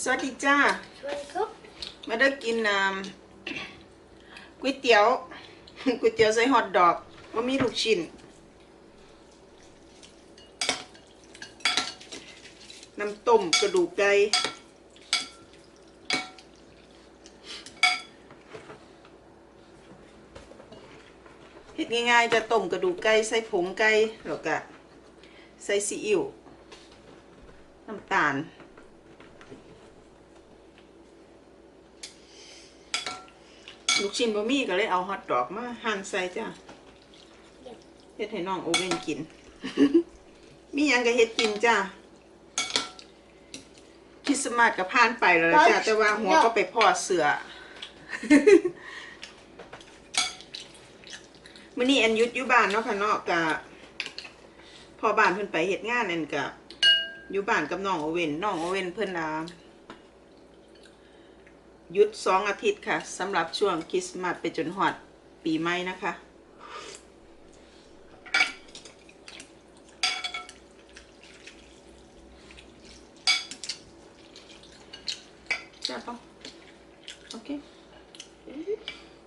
สวัสดีจ้า สวัสดีครับมาได้กินน้ำก๋วยเตี๋ยวก๋วยเตี๋ยวใส่ฮอทดอกว่ามีลูกชิ้นน้ำต้มกระดูกไก่เฮ็ดง่ายๆจะต้มกระดูกไก่ใส่ผงไก่แล้วก็ใส่ซีอิ๊วน้ำตาล ลูกชิ้นบะหมี่ก็เลยเอาฮอทดอกมาหั่นใส่จ้ะเฮ็ดให้น้องโอเว่นกิน มีหยังก็เฮ็ดกินจ้ะคริสต์มาสก็ผ่านไปแล้วล่ะจ้ะแต่ว่าหัวก็ไปพ่อเสือมื้อนี้อันหยุดอยู่บ้านเนาะค่ะเนาะกะพอบ้านเพิ่นไปเฮ็ดงานนั่นกะอยู่บ้านกับน้องโอเว่นน้องโอเว่นเพิ่นอ่า หยุดสองอาทิตย์ค่ะสำหรับช่วงคริสต์มาสไปจนหอดปีใหม่นะคะ จ้าปะโอเค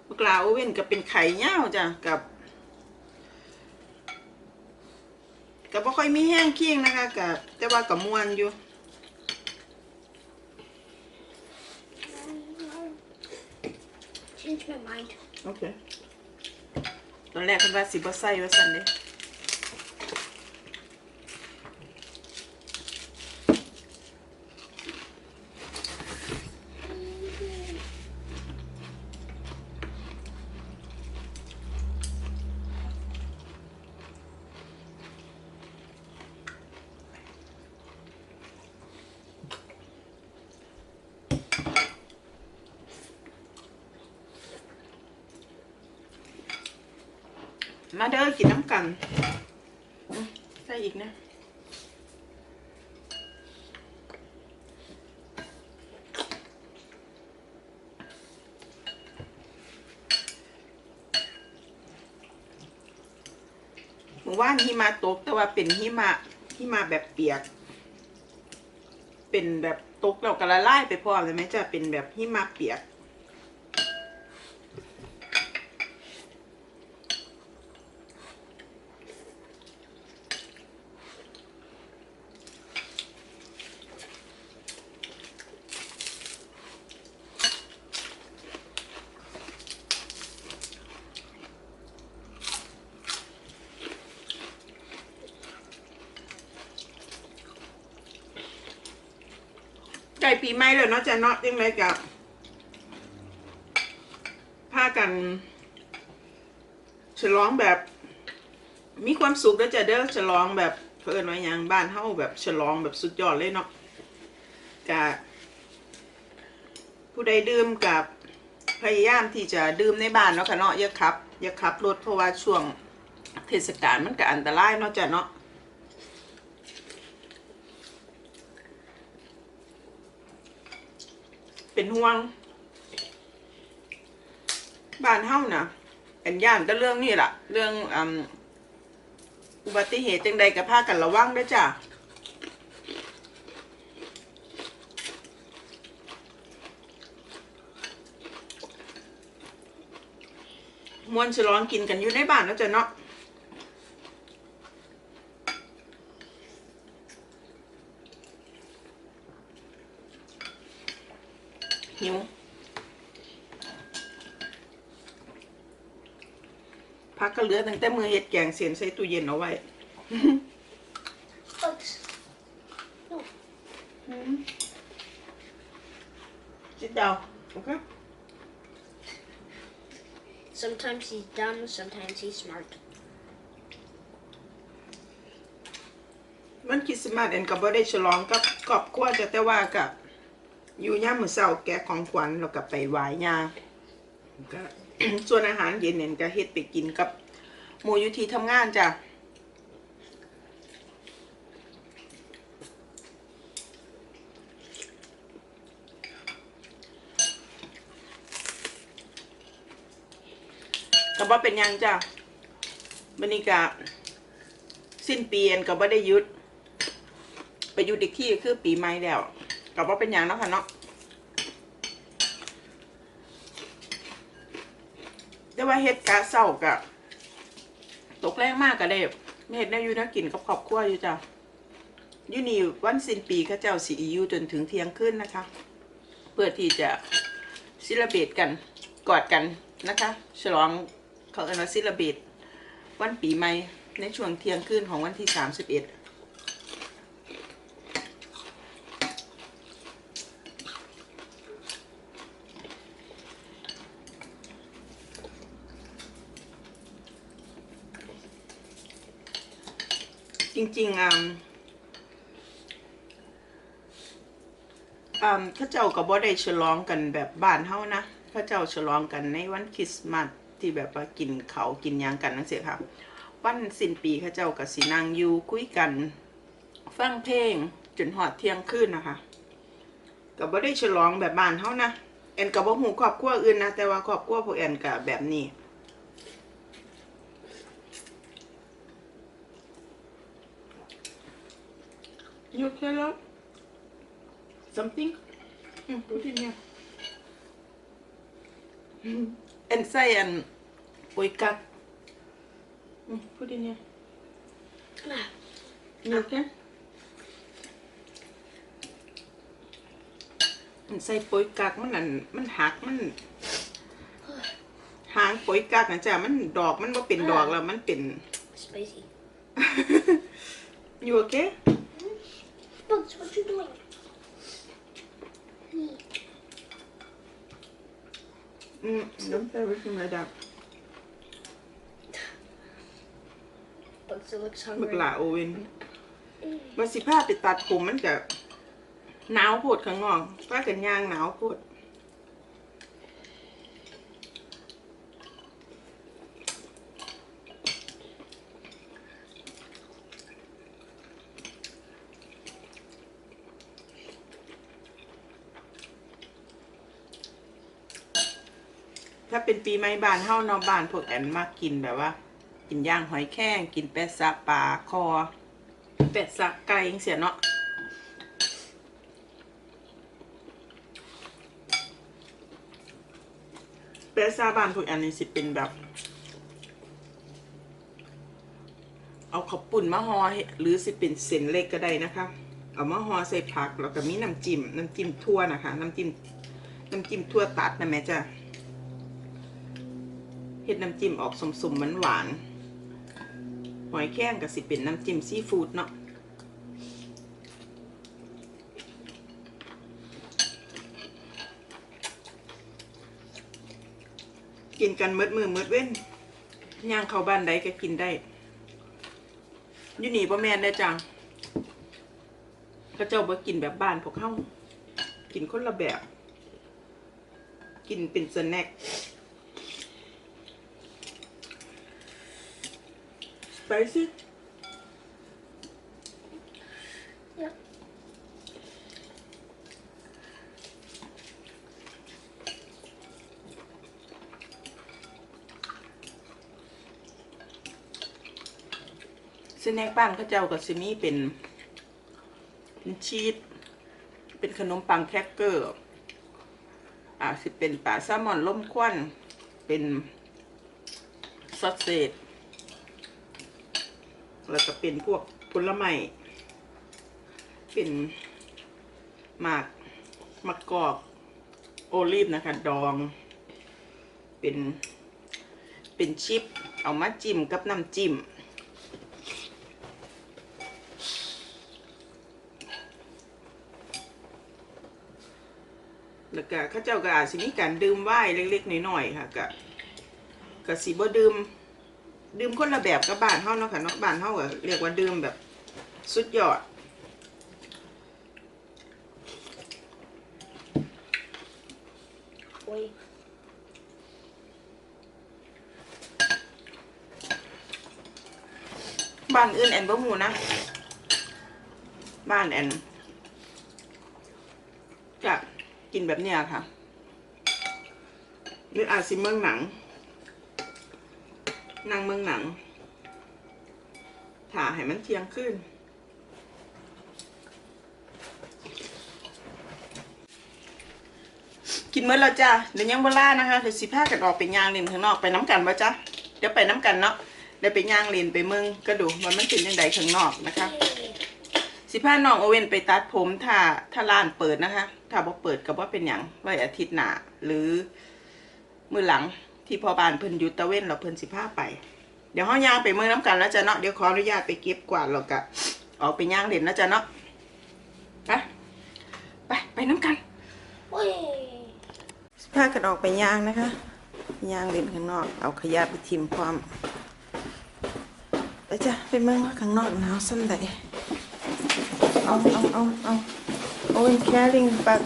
บักลาโอเว่นก็เป็นไข่เง่าจ้ะกับกับบ่ค่อยมีแห้งเคียงนะคะกับแต่ว่ากับมวนอยู่ change my mind โอเคตอนแรกคุณว่าสิบ่ใส่ว่าสั่นเด้ มาเด้อกินน้ำกันใส่อีกนะเมื่อวานหิมะตกแต่ว่าเป็นหิมะหิมะแบบเปียก เป็นแบบตกเรากระลายไปพร้อมเลยไหมจะเป็นแบบหิมะเปียก กล้ปีใหม่แล้วเนาะจะเนาะยังไงกับพากัน ฉลองแบบ มีความสุขแล้วจะเด้อฉลองแบบเพื่อนไว้ย่างบ้านเฮาแบบฉลองแบบสุดยอดเลยเนาะกะผู้ใดดื่มกับพยายามที่จะดื่มในบ้านเนาะค่ะเนาะอย่าขับอย่าขับรถเพราะว่าช่วงเทศกาลมันก็อันตรายเนาะจ้ะเนาะ เป็นห่วง บ้านเฮานะกันย่านแต่เรื่องนี้ล่ะเรื่องอุบัติเหตุจังใดกับพากันระวังด้วยจ้ะมวนฉลองกินกันอยู่ในบ้านแล้วจ้ะเนาะหิว พักก็ เหลือตั้งแต่มือเห็ดแกงเสียนใส่ตู้เย็นเอาไว้ Bugs. No. Sit down okay Sometimes he's dumb, sometimes he's smart. มันคริสต์มาสเอ็นกับบ่ได้ฉลองกับครอบครัวจะแต่ว่ากับอยู่ย่ามมื้อเช้าแกะของขวัญแล้วก็ไปไหว้ย่าก็ส่วนอาหารเย็นเอ็นก็เฮ็ดไปกินกับ หมูยู่ที่ทำงานจ้ะก็บ่เป็นยังจ้ะบันนี้ก็สิ้นปีเอ็นก็บ่ได้ยุด ไปยุดอีกที่คือปีใหม่แล้วกับว่าเป็นย่างเนาะค่ะเนาะแต่ว่าเฮ็ดกะเศร้ากะ ตกแรงมากกะเด้เม็ดได้อยู่นะกินกับขอบขั้วอยู่จ้ะยูนีวันสิ้นปีข้าเจ้าสีอยู่จนถึงเที่ยงคืนนะคะ เพื่อที่จะซิลเบตกันกอดกันนะคะ ฉลองเขาเอินว่าซิลเบตวันปีใหม่ในช่วงเที่ยงคืนของวันที่ 31 จริงๆอะอ่าข้าเจ้าก็บ่ได้ฉลองกันแบบบ้านเฮานะข้าเจ้าฉลองกันในวันคริสต์มาสที่แบบว่ากินเขากินยังกันนั่นสิค่ะวันสิ้นปีข้าเจ้าก็สินั่งอยู่คุยกัน ฟังเพลงจนหอดเที่ยงคืนนะคะก็บ่ได้ฉลองแบบบ้านเฮานะแอนก็บ่ฮู้ครอบครัวอื่นนะแต่ว่าครอบครัวพวกแอนก็แบบนี้ You okay, love? Something? Mm, put in here. Mm. And say and wake up. Mm, put in here. You okay? And say ปอยกักมันนั่นมันหักมันหางปอยกักนะจ๊ะมันดอกมันว่าเป็นดอกแล้วมันเป็น Spicy. you okay Bugs, what you doing? อืม don't say everything like that Bugs, it looks บึก hungry. หลาโอเวนมาสิพาไปตัดผมมันจะหนาวโพดข้างนอกป้ากันย่างหนาวโพด ถ้าเป็นปีใหม่บ้านเฮานอบานพวกแอนมากกินแบบว่า กินย่างหอยแข้งกินแปะซะปลาคอเป็ดสักไก่ยังเสียเนาะเป็ดซาบานพวกอันนี้สิเป็นแบบ เอาข้าวปุ่นมาห่อให้หรือสิเป็นเส้นเล็กก็ได้นะคะเอามาห่อใส่ผักแล้วก็มีน้ำจิ้มน้ำจิ้มทั่วนะคะ น้ำจิ้มน้ำจิ้มทั่วตัดนะแม่จ้ะ เฮ็ดน้ำจิ้มออกสมๆหวานๆหอยแข้งกับสิเป็นน้ำจิ้มซีฟู้ดเนาะกินกันมืดมือมืดเว้นย่างเข้าบ้านใดก็กินได้ยูนี่บ่แม่ได้จังก็เจ้าบ่กินแบบบ้านพวกเฮากินคนละแบบ กินเป็นสแน็ค spicy Yep. สแน็คบ้านเขาเจ้ากับซิมีเป็น เป็นชีส เป็นขนมปังแครกเกอร์ อ่าสิเป็นปลาแซลมอนล่มควัน เป็นซอสเซจ แล้วก็เป็นพวกผลไม้เป็นหมากมะกอกโอลีฟนะคะ ดอง เป็นเป็นชิป เอามาจิ้มกับน้ำจิ้มแล้วก็เข้าเจ้าก็อาจสิมีการดื่มไวน์เล็กๆน้อยๆค่ะก็ก็สิบ่ดื่ม ดื่มคนละแบบกับบ้านเฮาเนาะค่ะเนาะบ้านเฮาก็เรียกว่าดื่มแบบสุดยอด Wait. บ้านอื่นแอนบ่ฮู้นะ บ้านแอนจะกินแบบเนี้ยค่ะหรืออาจสิเมืองหนัง นั่งเมืองหนังถ่าให้มันเทียงขึ้น กินเมื่อแล้วจ้ะเดี๋ยวยังบ่ล่านะคะ เดี๋ยวสิพากันออกไปย่างเลนข้างนอกไปน้ำกันบ่จ้ะเดี๋ยวไปน้ำกันเนาะเดี๋ยวไปย่างเลนไปเมืองก็ดูว่ามันเป็นยังไงข้างนอกนะคะสิพาน้องโอเว่นไปตัดผมถ้าถ้าร้านเปิดนะคะ ถ้าบ่เปิดก็บ่เป็นหยังไว้อาทิตย์หน้าหรือ มือหลัง ที่พ่อบ้านเพิ่นหยุดตะเว้นเราเพิ่นสิพาไป เดี๋ยวเฮาย่างไปเมืองน้ำกันแล้วจ้ะเนาะเดี๋ยวขออนุญาตไปเก็บกวาดแล้วก็ออกไปย่างเล่นนะจ้ะเนาะไปไปไปน้ำกัน Whee! พากันออกไปย่างนะคะย่างเล่นข้างนอก เอาขยะไปทิมความไปจ้ะไปเมืองว่าข้างนอกหนาวสั่นใดเอาเอาเอาเอาโอ้ย carrying back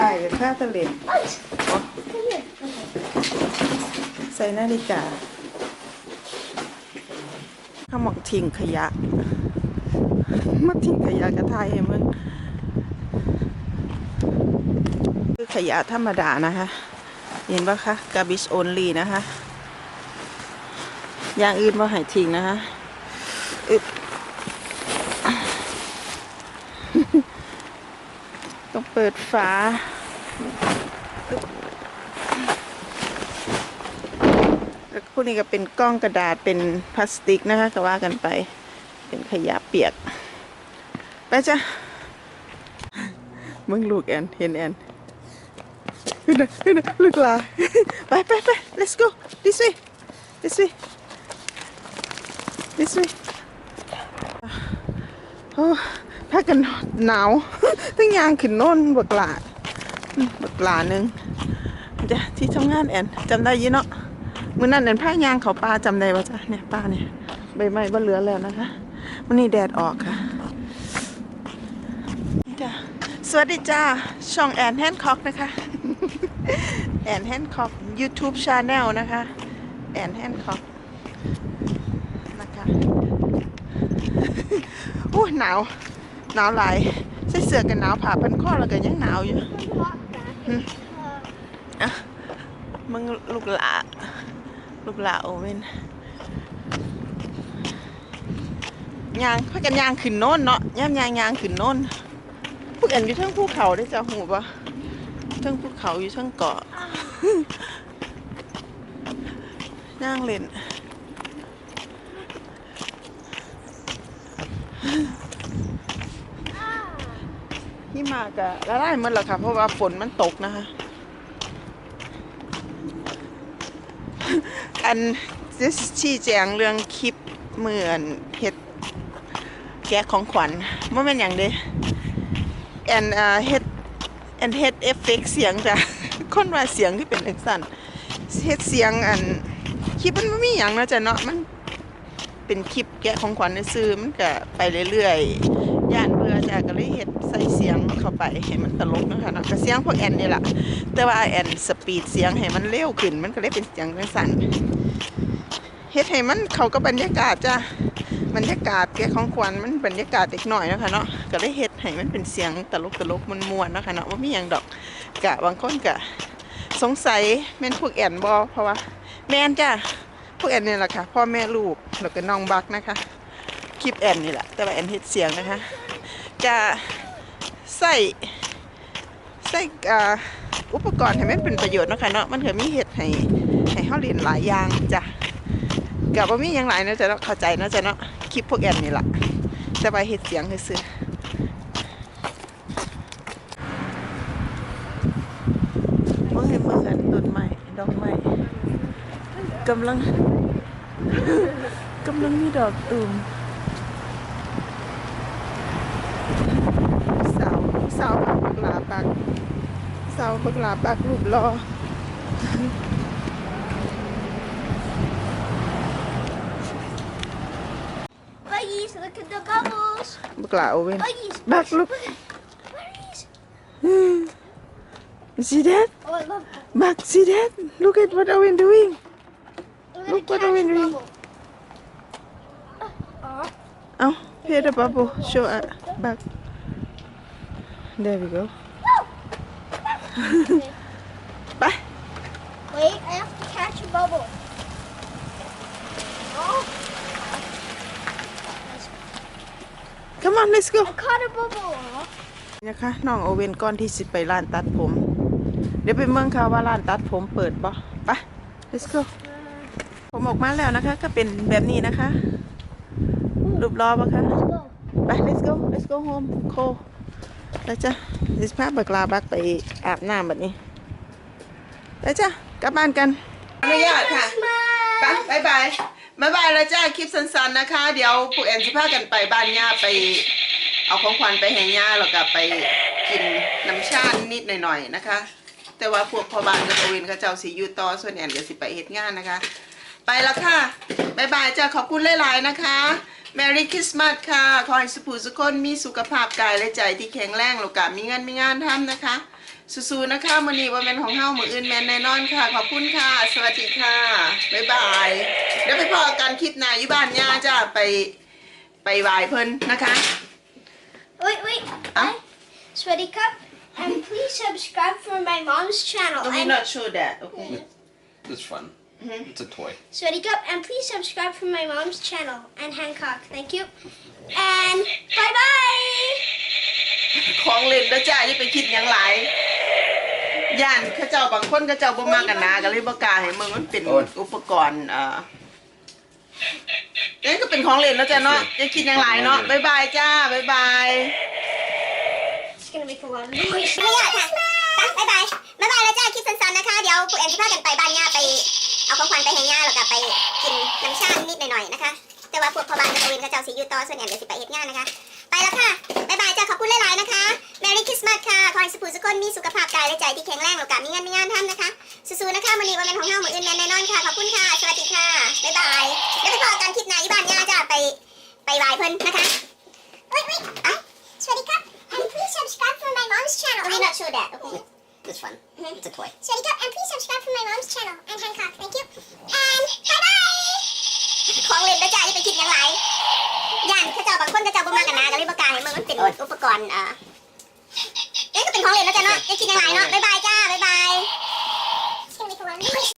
ไอ้เดี๋ยวข้าตะเล็ด What? Come here. Okay. ใส่นาฬิกาข้าหมอกทิ้งขยะ มาทิ้งขยะกระทายให้มึงคือขยะธรรมดานะคะ เห็นปะคะ garbage only นะคะ อย่างอื่นว่าให้ทิ้งนะคะอึบ ต้องเปิดฝา แล้วพวกนี้ก็เป็นกล้องกระดาษเป็นพลาสติกนะคะก็ว่ากันไป เป็นขยะเปียก ไปจ้ะ มึงลูกแอน เห็นแอนขึ้นนะขึ้นนะลูกลา ไปไปไป let's go this way this way this way โอ้ ถ้ากันหนาว ทั้งยางขึ้นโน่นบักหลาบักหลาหนึ่งจ้ะที่ทำงานแอนจำได้ยี่เนาะมื่อนั้นเดินผ้ายางเขาปลาจำได้ว่าจ้ะเนี่ยปลาเนี่ยใบไม้บ่เหลือแล้วนะคะวันนี้แดดออกค่ะนี่จ้ะสวัสดีจ้าช่องแอนแฮนคอกนะคะแอนแฮนคอก YouTube Channel นะคะแอนแฮนคอกนะคะโอ้หนาว หนาวหลายใส่เสื้อกันหนาวผ่าพันคอแล้วก็ยังหนาวอยู่ Walk back. Uh, มึงลูกหลาลูกหลาโอเว่นยางพักกันยางขึ้นโน่นเนาะย่ำยางยางขึ้นโน่นพวกอันอยู่เทั้งภูเขาได้อจ้ะหูปะเทั้งภูเขาอยู่เทั้งเกาะย่างเล่น ที่มากะละลายหมดแล้วค่ะ เพราะว่าฝนมันตกนะคะ อันชี้แจงเรื่องคลิปเหมือนเฮ็ดแกะของขวัญว่าเป็นอย่างเด้แอนเฮ็ดแอนเฮ็ดเอฟเฟกเสียงจ้ะคนว่าเสียงที่เป็นจังซั่นเฮ็ดเสียงอันคลิปมันบ่มีหยังนะจ้ะเนาะมันเป็นคลิปแกะของขวัญซื่อมันก็ไปเรื่อยๆย่านเบื่อจ้ะก็เลย ไปให้มันตลกนะคะเนาะก็เสียงพวกแอนนี่แหละแต่ว่าแอนสปีดเสียงให้มันเร็วขึ้น มันก็เลยเป็นเสียงจังสั่นเฮ็ดให้มันเขากับรรยากาศจ้ะบรรยากาศแกของขวัญมันบรรยากาศเด็กหน่อยนะคะเนาะก็เลยเฮ็ดให้มันเป็นเสียงตลกตลกมวนๆเนาะคะเนาะว่ามีหยังดอกกะบางคนกะสงสัยแม่นพวกแอนบอเพราะว่า แม่นจ้ะพวกแอนนี่แหละค่ะพ่อแม่ลูกแล้วก็น้องบักนะคะคลิปแอนนี่แหละแต่ว่าแอนเฮ็ดเสียงนะคะจะ ใส่ใส่อ่าอุปกรณ์ให้มันเป็นประโยชน์นะคะเนาะมันก็มีเฮ็ดให้ให้เฮาเรียนหลายอย่างจ้ะก็บ่มีหยังหลายนาะจ้ะเนาะเข้าใจนาะจ้ะเนาะคลิปพวกแอนนี่ล่ะแต่ว่าเฮ็ดเสียงซื่อๆบ่ให้เบิ่งอันต้นไม้ดอกไม้กำลังกำลังมีดอกตูมสาวสาวบักหลาปัก สาวบักหลาปากรูปรอ Buggies, look at the bubbles. บักหลาโอเว่น Buggies. Back, look. Buggies. see that Oh, I love that. back see that look at what Owen doing I'm Look gonna what catch I'm a doing. bubble. Uh, เอา here the bubble show uh, back there we go okay. ไป Wait, I have to catch a bubble. Oh, come on let's go I caught a bubble. นะคะน้องโอเวนก่อนที่สิไปร้านตัดผม เดี๋ยวไปเมืองค่ะว่าร้านตัดผมเปิดปะไป let's go ผมออกมาแล้วนะคะ ก็เป็นแบบนี้นะคะรูปล้อปะคะ Go. ไป let's go let's go home โค ไปจ้ะดิสพาบักลาบักไปอาบน้ำแบบนี้ไปจ้ะกลับบ้านกันอนุญาตค่ะไปบายบายบายบายแล้วจ้าคลิปสั้นๆนะคะ เดี๋ยวพวกแอนสิพากันไปบ้านย่าไป เอาของขวัญไปให้ย่าแล้วก็ไปกินน้ำชานิดหน่อยๆนะคะ แต่ว่าพวกพ่อบ้านกับโอเวนเขาเจ้าสิอยู่ต่อส่วนแอนก็สิไปเฮ็ดงานนะคะ ไปแล้วค่ะบายบายจ้าขอบคุณหลายๆนะคะ Merry Christmas ค่ะ ขอให้สุภูสุคนมีสุขภาพกายและใจที่แข็งแรงแล้วก็มีเงินมีงานทำนะคะ สู้ๆนะคะมื้อนี้ว่าเป็นของเฮามื้ออื่นแม่นแน่นอนค่ะ ขอบคุณค่ะ สวัสดีค่ะ บ๊ายบาย เดี๋ยวไปพอกันคลิปหน้าอยู่บ้านย่าจ้าไปไปไหว้เพิ่นนะคะ Wait, wait. Huh? Sweaty Cup. And please subscribe for my mom's channel. No, we're And not sure that. Okay. It's fun. It's a toy. Sweaty Cup. And please subscribe for my mom's channel and Hancock. Thank you. And bye bye. ของเล่นแล้วจ้าอย่าไปคิดหยังหลายย่านเขาเจ้าบางคนเขาเจ้าบ่มากันนาก็เลยบ่กล้าให้มึงมันเป็นโอ้ย อุปกรณ์เอ่อนี่ก็เป็นของเล่นแล้วจ้ะเนาะอย่าคิดหยังหลายเนาะบ๊ายบายจ้าบ๊ายบาย It's gonna make a lot of noise. ไม่ยากค่ะไปบ๊ายบาย บ๊ายบายแล้วจ้าคลิปสั้นๆนะคะ เดี๋ยวพวกเอ็มจะพากันไปบ้านย่าไป เอาของขวัญไปให้ย่าแล้วก็ไปกินน้ำชานิดหน่อยๆนะคะ แต่ว่าพวกพ่อบ้านกับโอวินกับเจ้าสิอยู่ต่อส่วนแอมเดี๋ยวสิไปเฮ็ดงานนะคะ ไปแล้วค่ะบ๊ายบายจ้าขอบคุณหลายๆนะคะ Merry Christmas ค่ะขอให้สุขสุขคนมีสุขภาพกายและใจที่แข็งแรงแล้วก็มีงานมีงานทำนะคะสู้ๆนะคะมือนีว่าเป็นของเฮามืออื่นแม่นแน่นอนค่ะขอบคุณค่ะสวัสดีค่ะบ๊ายบายเดี๋ยวไปพอกันคลิปหน้ายบ้านย่าจ้าไปไปไหว้เพิ่นนะคะเฮ้ยเฮ้ยอะสวัสดีครับ and please subscribe for my mom's channel I'm not sure that okay It's fun. It's a toy. Shut up and please subscribe for my mom's channel and Hancock. Thank you. And bye bye. ของเล่นนะจ๊ะอย่าไปคิดหยังไรย่านเขาเจ้าบางคนเขาเจ้าบ่มากันนะก็เลยบ่กล้าให้มึงมันเป็นอุปกรณ์เอ่อเอ๊ะก็เป็นของเล่นนะจ๊ะเนาะอย่าคิดหยังไรเนาะบ๊ายบายจ้าบ๊ายบาย